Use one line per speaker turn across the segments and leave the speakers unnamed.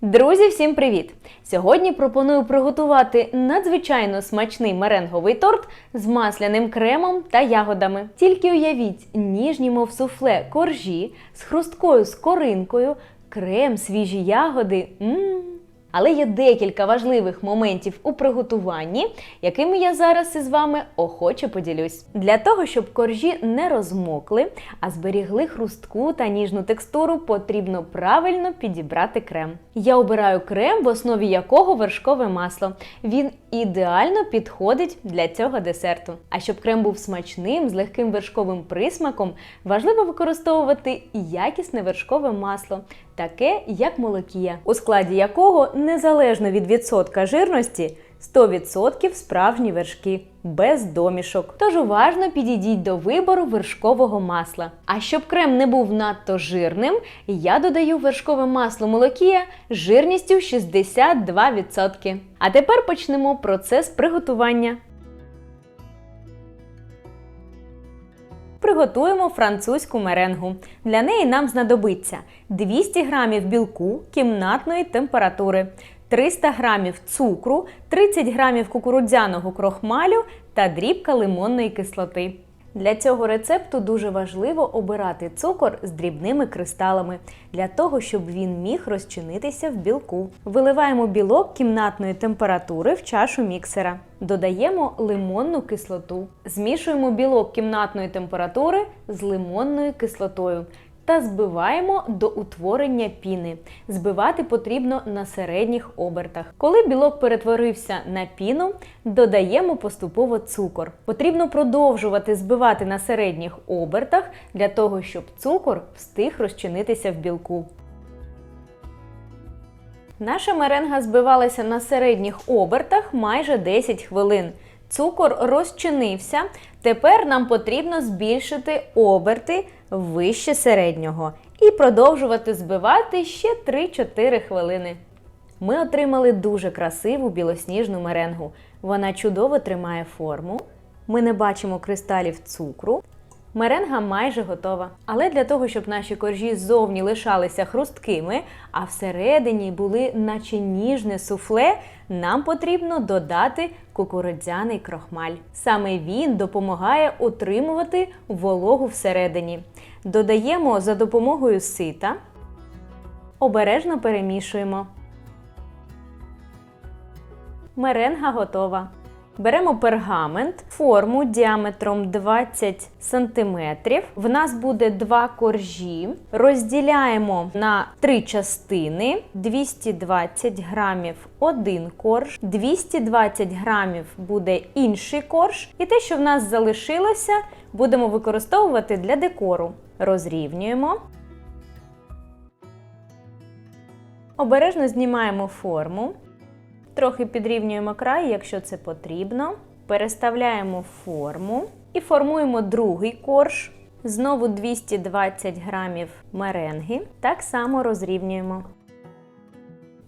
Друзі, всім привіт! Сьогодні пропоную приготувати надзвичайно смачний меренговий торт з масляним кремом та ягодами. Тільки уявіть ніжні, мов суфле, коржі з хрусткою скоринкою, крем, свіжі ягоди. Мм. Але є декілька важливих моментів у приготуванні, якими я зараз із вами охоче поділюсь. Для того, щоб коржі не розмокли, а зберігли хрустку та ніжну текстуру, потрібно правильно підібрати крем. Я обираю крем, в основі якого вершкове масло. Він ідеально підходить для цього десерту. А щоб крем був смачним, з легким вершковим присмаком, важливо використовувати якісне вершкове масло, таке як молокія, у складі якого незалежно від відсотка жирності 100% справжні вершки. Без домішок. Тож уважно підійдіть до вибору вершкового масла. А щоб крем не був надто жирним, я додаю вершкове масло молокія жирністю 62%. А тепер почнемо процес приготування. Приготуємо французьку меренгу. Для неї нам знадобиться 200 г білку кімнатної температури, 300 г цукру, 30 г кукурудзяного крохмалю та дрібка лимонної кислоти. Для цього рецепту дуже важливо обирати цукор з дрібними кристалами, для того, щоб він міг розчинитися в білку. Виливаємо білок кімнатної температури в чашу міксера. Додаємо лимонну кислоту. Змішуємо білок кімнатної температури з лимонною кислотою та збиваємо до утворення піни. Збивати потрібно на середніх обертах. Коли білок перетворився на піну, додаємо поступово цукор. Потрібно продовжувати збивати на середніх обертах для того, щоб цукор встиг розчинитися в білку. Наша меренга збивалася на середніх обертах майже 10 хвилин. Цукор розчинився. Тепер нам потрібно збільшити оберти вище середнього і продовжувати збивати ще 3-4 хвилини. Ми отримали дуже красиву білосніжну меренгу. Вона чудово тримає форму. Ми не бачимо кристалів цукру. Меренга майже готова. Але для того, щоб наші коржі ззовні лишалися хрусткими, а всередині були наче ніжне суфле, нам потрібно додати кукурудзяний крохмаль. Саме він допомагає утримувати вологу всередині. Додаємо за допомогою сита, обережно перемішуємо. Меренга готова. Беремо пергамент, форму діаметром 20 см. В нас буде два коржі. Розділяємо на три частини: 220 грамів один корж, 220 грамів буде інший корж. І те, що в нас залишилося, будемо використовувати для декору. Розрівнюємо. Обережно знімаємо форму. Трохи підрівнюємо край, якщо це потрібно. Переставляємо форму і формуємо другий корж. Знову 220 грамів меренги. Так само розрівнюємо.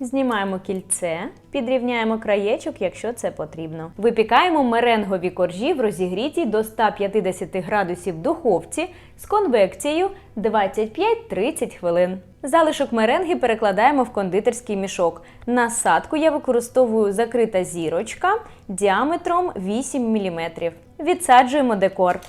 Знімаємо кільце, підрівняємо краєчок, якщо це потрібно. Випікаємо меренгові коржі в розігрітій до 150 градусів духовці з конвекцією 25-30 хвилин. Залишок меренги перекладаємо в кондитерський мішок. Насадку я використовую закрита зірочка діаметром 8 мм. Відсаджуємо декор.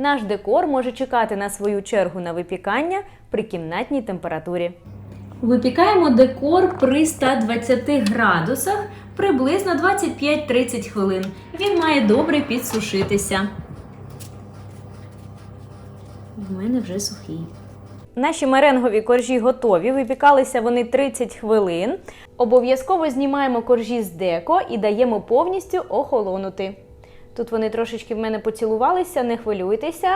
Наш декор може чекати на свою чергу на випікання при кімнатній температурі. Випікаємо декор при 120 градусах приблизно 25-30 хвилин. Він має добре підсушитися. В мене вже сухий. Наші меренгові коржі готові. Випікалися вони 30 хвилин. Обов'язково знімаємо коржі з деко і даємо повністю охолонути. Тут вони трошечки в мене поцілувалися, не хвилюйтеся,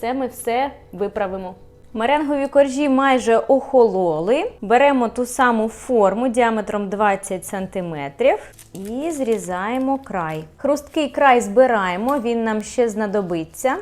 це ми все виправимо. Меренгові коржі майже охололи. Беремо ту саму форму діаметром 20 см і зрізаємо край. Хрусткий край збираємо, він нам ще знадобиться.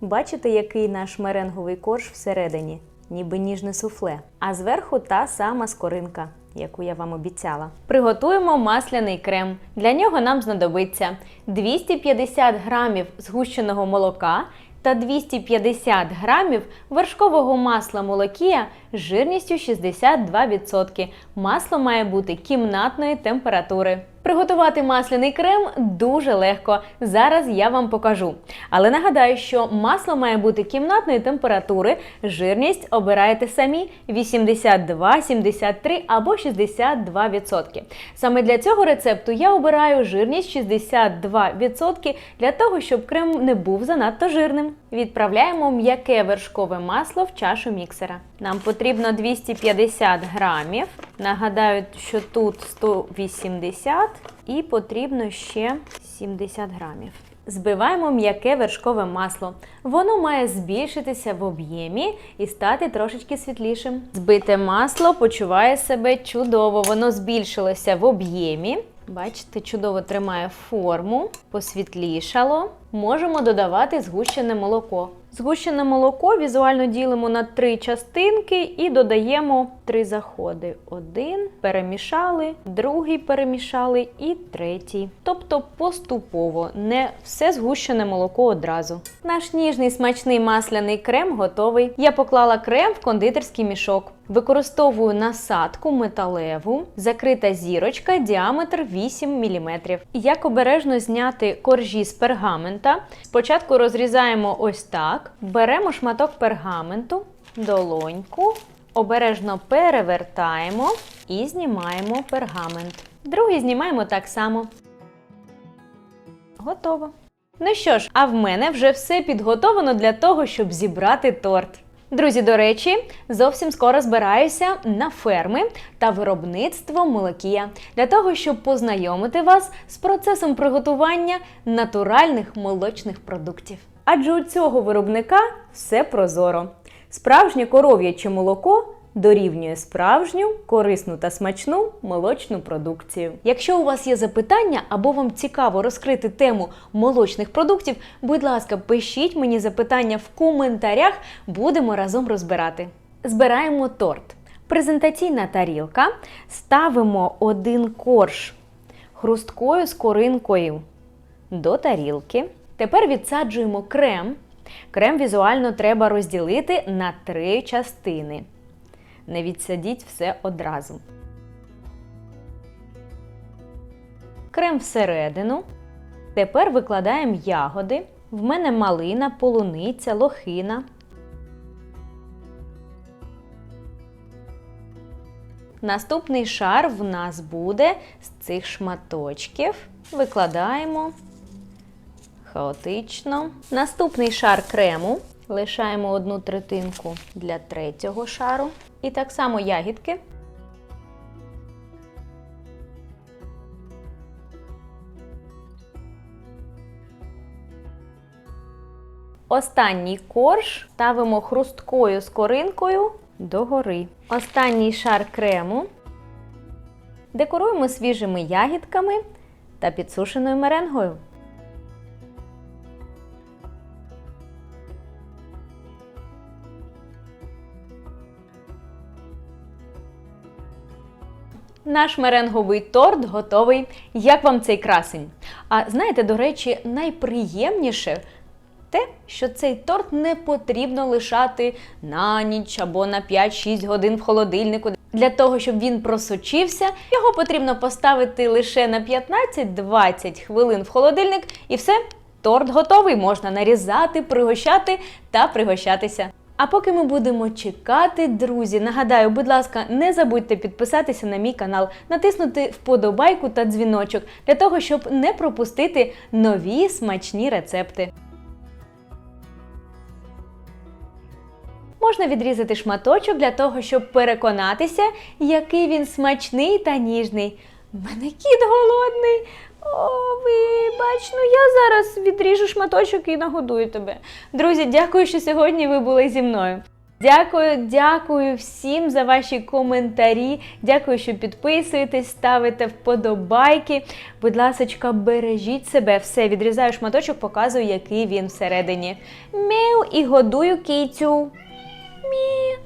Бачите, який наш меренговий корж всередині? Ніби ніжне суфле. А зверху та сама скоринка. Яку я вам обіцяла. Приготуємо масляний крем. Для нього нам знадобиться 250 грамів згущеного молока та 250 грамів вершкового масла молокія жирністю 62%. Масло має бути кімнатної температури. Приготувати масляний крем дуже легко. Зараз я вам покажу. Але нагадаю, що масло має бути кімнатної температури, жирність обираєте самі 82, 73 або 62%. Саме для цього рецепту я обираю жирність 62% для того, щоб крем не був занадто жирним. Відправляємо м'яке вершкове масло в чашу міксера. Нам потрібно 250 грамів. Нагадаю, що тут 180 і потрібно ще 70 грамів. Збиваємо м'яке вершкове масло. Воно має збільшитися в об'ємі і стати трошечки світлішим. Збите масло почуває себе чудово. Воно збільшилося в об'ємі. Бачите, чудово тримає форму, посвітлішало. Можемо додавати згущене молоко. Згущене молоко візуально ділимо на три частинки і додаємо три заходи. Один перемішали, другий перемішали і третій. Тобто поступово, не все згущене молоко одразу. Наш ніжний смачний масляний крем готовий. Я поклала крем в кондитерський мішок. Використовую насадку металеву, закрита зірочка, діаметр 8 мм. Як обережно зняти коржі з пергамента? Спочатку розрізаємо ось так, беремо шматок пергаменту, долоньку, обережно перевертаємо і знімаємо пергамент. Другий знімаємо так само. Готово. Ну що ж, а в мене вже все підготовлено для того, щоб зібрати торт. Друзі, до речі, зовсім скоро збираюся на ферми та виробництво молокія для того, щоб познайомити вас з процесом приготування натуральних молочних продуктів. Адже у цього виробника все прозоро. Справжнє коров'яче молоко дорівнює справжню, корисну та смачну молочну продукцію. Якщо у вас є запитання або вам цікаво розкрити тему молочних продуктів, будь ласка, пишіть мені запитання в коментарях, будемо разом розбирати. Збираємо торт. Презентаційна тарілка. Ставимо один корж хрусткою скоринкою до тарілки. Тепер відсаджуємо крем. Крем візуально треба розділити на три частини. Не відсадіть все одразу. Крем всередину. Тепер викладаємо ягоди. В мене малина, полуниця, лохина. Наступний шар в нас буде з цих шматочків. Викладаємо хаотично. Наступний шар крему. Лишаємо одну третинку для третього шару. І так само ягідки. Останній корж ставимо хрусткою скоринкою догори. Останній шар крему декоруємо свіжими ягідками та підсушеною меренгою. Наш меренговий торт готовий. Як вам цей красень? А знаєте, до речі, найприємніше те, що цей торт не потрібно лишати на ніч або на 5-6 годин в холодильнику. Для того, щоб він просочився, його потрібно поставити лише на 15-20 хвилин в холодильник і все, торт готовий, можна нарізати, пригощати та пригощатися. А поки ми будемо чекати, друзі, нагадаю, будь ласка, не забудьте підписатися на мій канал, натиснути вподобайку та дзвіночок для того, щоб не пропустити нові смачні рецепти. Можна відрізати шматочок для того, щоб переконатися, який він смачний та ніжний. Мене кіт голодний. О, вибач, ну я зараз відріжу шматочок і нагодую тебе. Друзі, дякую, що сьогодні ви були зі мною. Дякую, дякую всім за ваші коментарі. Дякую, що підписуєтесь, ставите вподобайки. Будь ласочка, бережіть себе. Все, відрізаю шматочок, показую, який він всередині. Меу і годую кицю. Мі.